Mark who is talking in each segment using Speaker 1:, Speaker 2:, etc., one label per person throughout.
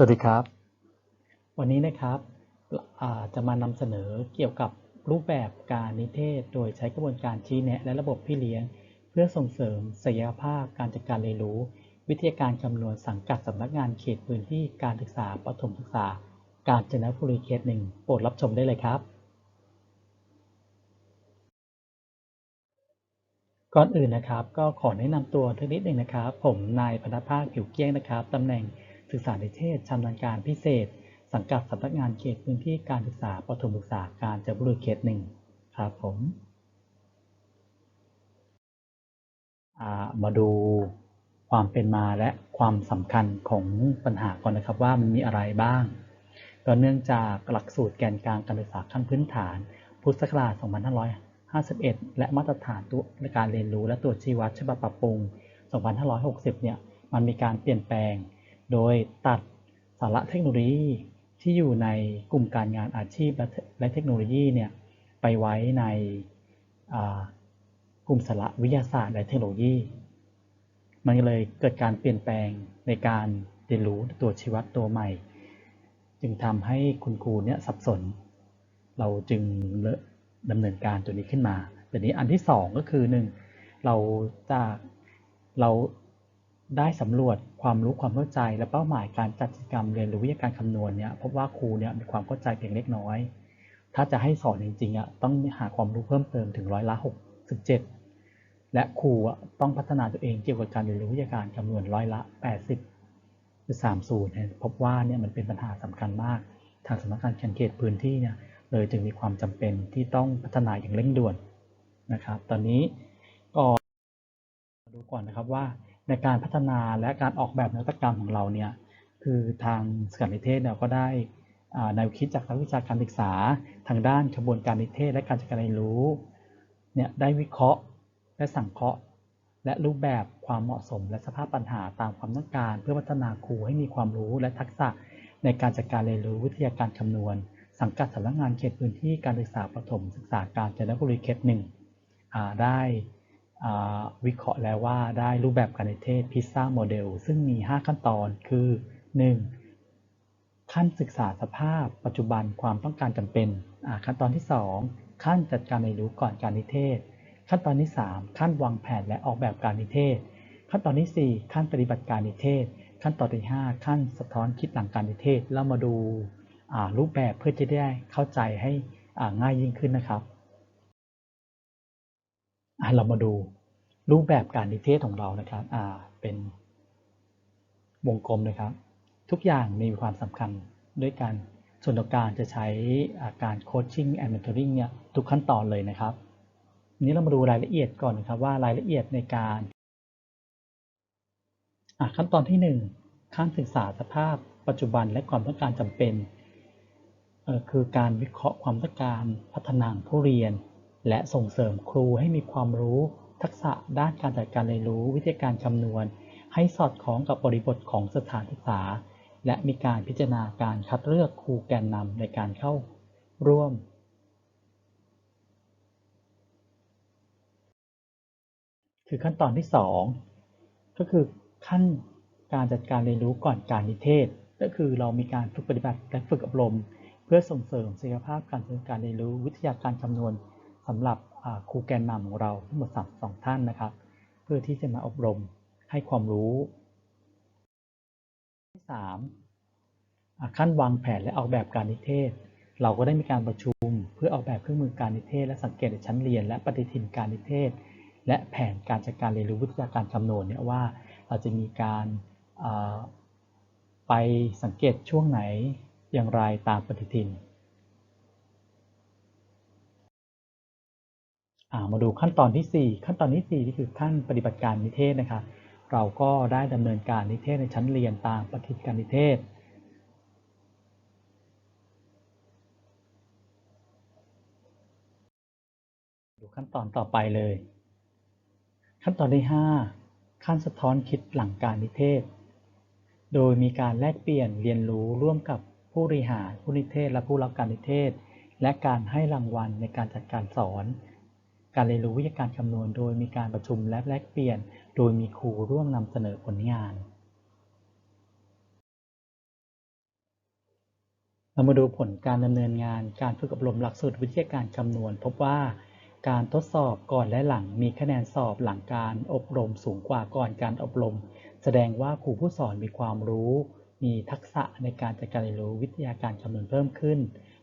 Speaker 1: สวัสดีครับ วันนี้นะครับจะมานำเสนอเกี่ยวกับรูปแบบการนิเทศ โดยใช้กระบวนการชี้แนะ และระบบพี่เลี้ยง เพื่อส่งเสริมศักยภาพการจัดการเรียนรู้ วิทยาการคำนวณสังกัดสำนักงานเขตพื้นที่การศึกษาประถมศึกษา การจนบุรีเขตหนึ่งโปรดรับชมได้เลยครับ ก่อนอื่นนะครับ ก็ขอแนะนำตัวทักนิดหนึ่งนะครับ ผมนายพนภาคผิวเกี้ยงนะครับตำแหน่ง ศึกษานิเทศชำนาญการพิเศษ สังกัดสำนักงานเขตพื้นที่การศึกษาประถมศึกษาการจนบุรีเขตหนึ่งครับผมมาดูความเป็นมาและความสำคัญของปัญหาก่อนนะครับว่ามันมีอะไรบ้างก็เนื่องจากหลักสูตรแกนกลางการศึกษาขั้นพื้นฐาน พุทธศักราช 2551 และมาตรฐานตัวการเรียนรู้และตรวชี้วัดฉบับปรับปรุง 2560 เนี่ยมันมีการเปลี่ยนแปลง โดยตัดสาระเทคโนโลยีที่อยู่ในกลุ่มการงานอาชีพและเทคโนโลยีเนี่ยไปไว้ในกลุ่มสาระวิทยาศาสตร์และเทคโนโลยี มันเลยเกิดการเปลี่ยนแปลงในการเรียนรู้ตัวชีวัดตัวใหม่ จึงทำให้คุณครูเนี่ยสับสน เราจึงดำเนินการตัวนี้ขึ้นมาแต่นี้อันที่สองก็คือหนึ่งเราจะเรา ได้สำรวจความรู้ความเข้าใจ และเป้าหมายการจัดกิจกรรมเรียนรู้วิทยาการคำนวณเนี่ยพบว่าครูเนี่ยมีความเข้าใจเพียงเล็กน้อย ถ้าจะให้สอนจริงๆอะต้องหาความรู้เพิ่มเติมถึงร้อยละหกสิบเจ็ดและครูอะต้องพัฒนาตัวเองเกี่ยวกับการเรียนรู้วิทยาการคำนวณร้อยละแปดสิบหรือสามศูนย์พบว่าเนี่ยมันเป็นปัญหาสำคัญมาก ทางสำนักงานเขตพื้นที่เนี่ยเลยจึงมีความจำเป็นที่ต้องพัฒนาอย่างเร่งด่วนนะครับ ตอนนี้ก็ดูก่อนนะครับว่า ในการพัฒนาและการออกแบบนวัตกรรมของเราเนี่ยคือทางสกัดนิเทศเนี่ยก็ได้แนวคิดจากนักวิชาการศึกษา ทางด้านกระบวนการนิเทศ และการจัดการเรียนรู้เนี่ยได้วิเคราะห์และสังเคราะห์ และรูปแบบความเหมาะสม และสภาพปัญหาตามความต้องการ เพื่อพัฒนาครูให้มีความรู้และทักษะในการจัดการเรียนรู้วิทยาการคำนวณ สังกัดสำนักงานเขตพื้นที่การศึกษาประถมศึกษาการจันทบุรีเขตหนึ่งได้ วิเคราะห์แล้วว่าได้รูปแบบการนิเทศพิซซ่าโมเดลซึ่งมี 5 ขั้นตอนคือ 1. ขั้นศึกษาสภาพปัจจุบันความต้องการจำเป็น ขั้นตอนที่ 2 ขั้นจัดการเรียนรู้ก่อนการนิเทศ ขั้นตอนที่ 3 ขั้นวางแผนและออกแบบการนิเทศ ขั้นตอนที่ 4 ขั้นปฏิบัติการนิเทศ ขั้นตอนที่ 5 ขั้นสะท้อนคิดหลังการนิเทศ เรามาดูรูปแบบเพื่อจะได้เข้าใจให้ง่ายยิ่งขึ้นนะครับ เรามาดูรูปแบบการนิเทศของเรานะครับเป็นวงกลมนะครับ ทุกอย่างมีความสำคัญด้วยกันส่วนต่อการจะใช้การโคชชิ่งแอนด์เมนทอริงเนี่ยทุกขั้นตอนเลยนะครับ นี้เรามาดูรายละเอียดก่อนนะครับว่ารายละเอียดในการขั้นตอนที่ 1 ขั้นศึกษาสภาพปัจจุบันและความต้องการจำเป็น คือการวิเคราะห์ความต้องการพัฒนาผู้เรียน และส่งเสริมครูให้มีความรู้ ทักษะด้านการจัดการเรียนรู้วิธีการคำนวณ ให้สอดคล้องกับบริบทของสถานศึกษา และมีการพิจารณาการคัดเลือกครูแกนนำในการเข้าร่วม คือขั้นตอนที่ 2 ก็คือขั้นการจัดการเรียนรู้ก่อนการนิเทศ ก็คือเรามีการฝึกปฏิบัติและฝึกอบรม เพื่อส่งเสริมศักยภาพการจัดการเรียนรู้วิทยาการคำนวณ สำหรับครูแกนนำของเราทั้งหมดสสองท่านนะครับ เพื่อที่จะมาอบรมให้ความรู้ที่สามขั้นวางแผนและออกแบบการนิเทศ เราก็ได้มีการประชุม เพื่อออกแบบเครื่องมือการนิเทศ และสังเกตในชั้นเรียน และปฏิทินการนิเทศ และแผนการจัดการเรียนรู้วิทยาการคำนวณเนี่ยว่าเราจะมีการไปสังเกตช่วงไหนอย่างไรตามปฏิทิน มาดูขั้นตอนที่ 4 ขั้นตอนที่ 4 นี่คือขั้นปฏิบัติการนิเทศนะครับ เราก็ได้ดำเนินการนิเทศในชั้นเรียนตามปฏิทิการนิเทศ ดูขั้นตอนต่อไปเลย ขั้นตอนที่ 5 ขั้นสะท้อนคิดหลังการนิเทศ โดยมีการแลกเปลี่ยนเรียนรู้ร่วมกับผู้บริหารผู้นิเทศและผู้รับการนิเทศ และการให้รางวัลในการจัดการสอน การเรียนรู้วิทยาการคำนวณ โดยมีการประชุมและแลกเปลี่ยน โดยมีครูร่วมนำเสนอผลงานเรามาดูผลการดำเนินงานการฝึกอบรมหลักสูตรวิทยาการคำนวณ พบว่าการทดสอบก่อนและหลังมีคะแนนสอบหลังการอบรมสูงกว่าก่อนการอบรม แสดงว่าครูผู้สอนมีความรู้ มีทักษะในการจัดการเรียนรู้วิทยาการคำนวณเพิ่มขึ้น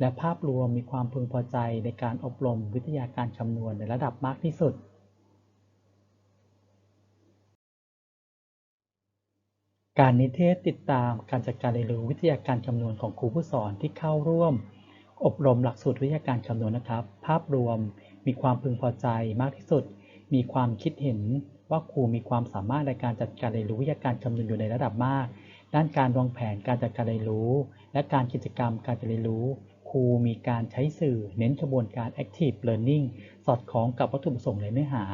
Speaker 1: และภาพรวมมีความพึงพอใจในการอบรมวิทยาการคำนวณในระดับมากที่สุด การนิเทศติดตามการจัดการเรียนรู้วิทยาการคำนวณของครูผู้สอนที่เข้าร่วม อบรมหลักสูตรวิทยาการคำนวณนะครับ ภาพรวมมีความพึงพอใจมากที่สุด มีความคิดเห็นว่าครูมีความสามารถในการจัดการเรียนรู้วิทยาการคำนวณอยู่ในระดับมาก ด้านการวางแผนการจัดการเรียนรู้ และการกิจกรรมการเรียนรู้ ครูมีการใช้สื่อเน้นกระบวนการ active learning สอดคล้องกับวัตถุประสงค์ในเนื้อหา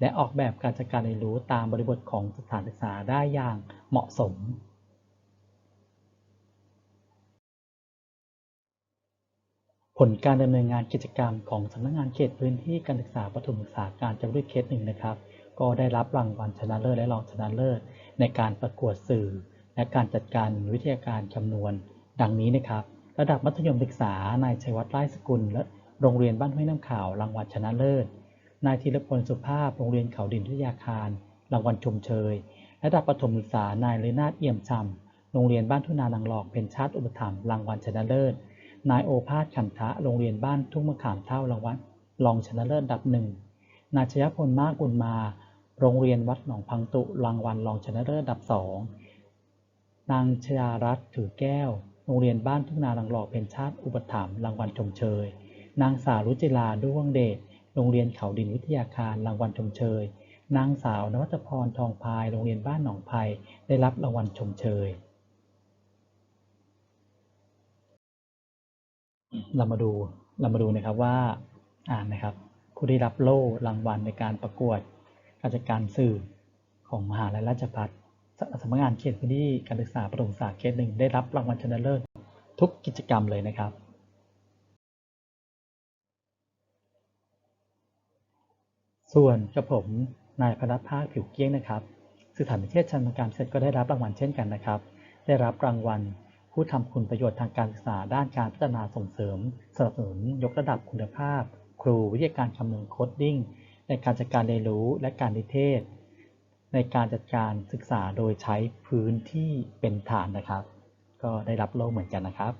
Speaker 1: และออกแบบการจัดการเรียนรู้ตามบริบทของสถานศึกษาได้อย่างเหมาะสม ผลการดำเนินงานกิจกรรมของสำนักงานเขตพื้นที่การศึกษาประถมศึกษาการจังหวัดเขตหนึ่งนะครับ ก็ได้รับรางวัลชนะเลิศและรองชนะเลิศ ในการประกวดสื่อ และการจัดการวิทยาการคำนวณ ดังนี้นะครับ ระดับมัธยมศึกษา นายชัยวัฒน์ไร่สกุล และโรงเรียนบ้านห้วยน้ำข่าว รางวัลชนะเลิศ นายธีรพลสุภาพ โรงเรียนเขาดินวิทยาคาร รางวัลชมเชย ระดับประถมศึกษา นายเลนาถเอี่ยมชำ โรงเรียนบ้านทุ่นานางหลอก เป็นชาติอุปถัมภ์ รางวัลชนะเลิศ นายโอภาสขันทะ โรงเรียนบ้านทุ่งมะขามเท่ารางวัล รองชนะเลิศดับหนึ่ง นายชยพลมากบุญมา โรงเรียนวัดหนองพังตุ รางวัลรองชนะเลิศดับสอง นางชยารัตน์ถือแก้ว โรงเรียนบ้านทุ่งนาลังหล่อเป็นชาติอุปถัมภ์รางวัลชมเชย นางสาวรุจิลาด้วงเดช โรงเรียนเขาดินวิทยาคารรางวัลชมเชย นางสาวนวัตพรทองพาย โรงเรียนบ้านหนองไผ่ได้รับรางวัลชมเชย เรามาดูเรามาดูนะครับว่าอ่านนะครับ ผู้ได้รับโล่รางวัลในการประกวดการจัดการสื่อของมหาลัยราชภัฏ สสำนักงานเขตพื้นที่การศึกษาประถมศึกษาเขตหนึ่งได้รับรางวัลชนะเลิศทุกกิจกรรมเลยนะครับ ส่วนกระผมนายพนัทภาคผิวเกี้ยงนะครับสื่อฐานวิเทศชันการเสร็จก็ได้รับรางวัลเช่นกันนะครับ ได้รับรางวัลผู้ทำคุณประโยชน์ทางการศึกษาด้านการพัฒนาส่งเสริม สนับสนุนยกระดับคุณภาพ ครูวิทยาการคำนวณโคดดิ้งในการจัดการเรียนรู้และการนิเทศ ในการจัดการศึกษาโดยใช้พื้นที่เป็นฐานนะครับ ก็ได้รับโล่เหมือนกันนะครับ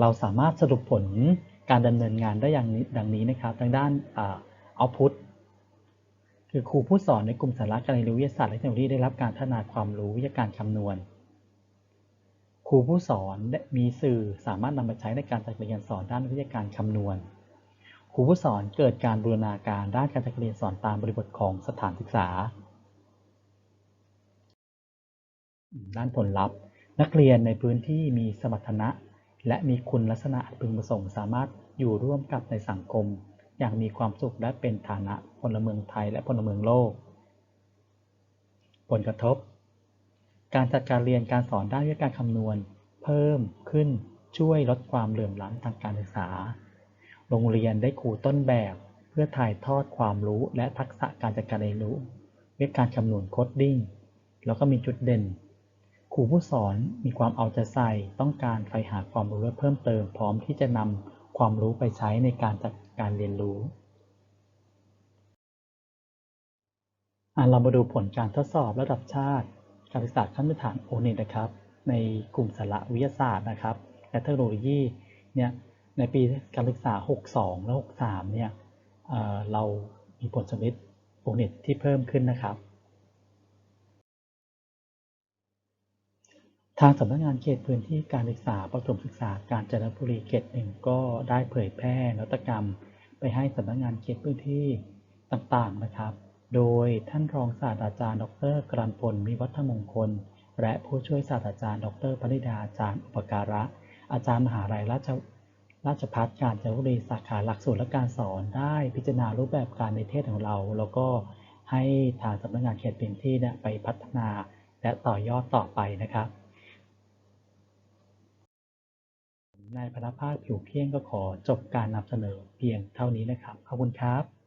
Speaker 1: เราสามารถสรุปผลการดำเนินงานได้อย่างนี้ดังนี้นะครับทางด้านเอาพุทคือครูผู้สอนในกลุ่มสาระการเรียนรู้วิทยาศาสตร์และเทคโนโลยีได้รับการพัฒนาความรู้วิทยาการคำนวณ ครูผู้สอนมีสื่อสามารถนำมาใช้ในการจัดการเรียนสอนด้านวิทยาการคำนวณ ครูผู้สอนเกิดการบูรณาการด้านการจัดการเรียนสอนตามบริบทของสถานศึกษา ด้านผลลัพธ์ นักเรียนในพื้นที่มีสมรรถนะ และมีคุณลักษณะอันพึงประสงค์สามารถอยู่ร่วมกับในสังคม อย่างมีความสุขและเป็นฐานะพลเมืองไทยและพลเมืองโลก ผลกระทบ การจัดการเรียนการสอนได้านวิทยการคำนวณ เพิ่มขึ้นช่วยลดความเหลื่อมล้ำทางการศึกษา โรงเรียนได้ครูต้นแบบ เพื่อถ่ายทอดความรู้และทักษะการจัดการเรียนรู้วิทยการคำนวณโคดดิ้งแล้วก็มีจุดเด่น ครูผู้สอนมีความเอาใจใส่ต้องการใฝ่หาความรู้เพิ่มเติมพร้อมที่จะนำความรู้ไปใช้ในการจัดการเรียนรู้เรามาดูผลการทดสอบระดับชาติ การศึกษาขั้นพื้นฐานโอเน็ตนะครับ ในกลุ่มสาระวิทยาศาสตร์นะครับ และเทคโนโลยีเนี่ยในปีการศึกษา 62 และ 63 เนี่ยเเรามีผลสมิทโอเน็ตที่เพิ่มขึ้นนะครับ ทางสำนักงานเขตพื้นที่การศึกษาประถมศึกษาการจนบุรีเขตหนึ่งก็ได้เผยแพร่นวัตกรรม ไปให้สำนักงานเขตพื้นที่ต่างๆนะครับ โดยท่านรองศาสตราจารย์ ดร กรันพลมิวัฒมงคล และผู้ช่วยศาสตราจารย์ ดรพนิดาอาจารย์อุปการะ อาจารย์มหาลัยราชราชภัฏการจนบุรีสาขาหลักสูตรและการสอนได้พิจารณารูปแบบการในเทศของเรา แล้วก็ให้ทางสำนักงานเขตพื้นที่เนี่ยไปพัฒนาและต่อยอดต่อไปนะครับนายพนภาคผิวเพียงก็ขอจบการนำเสนอเพียงเท่านี้นะครับ ขอบคุณครับ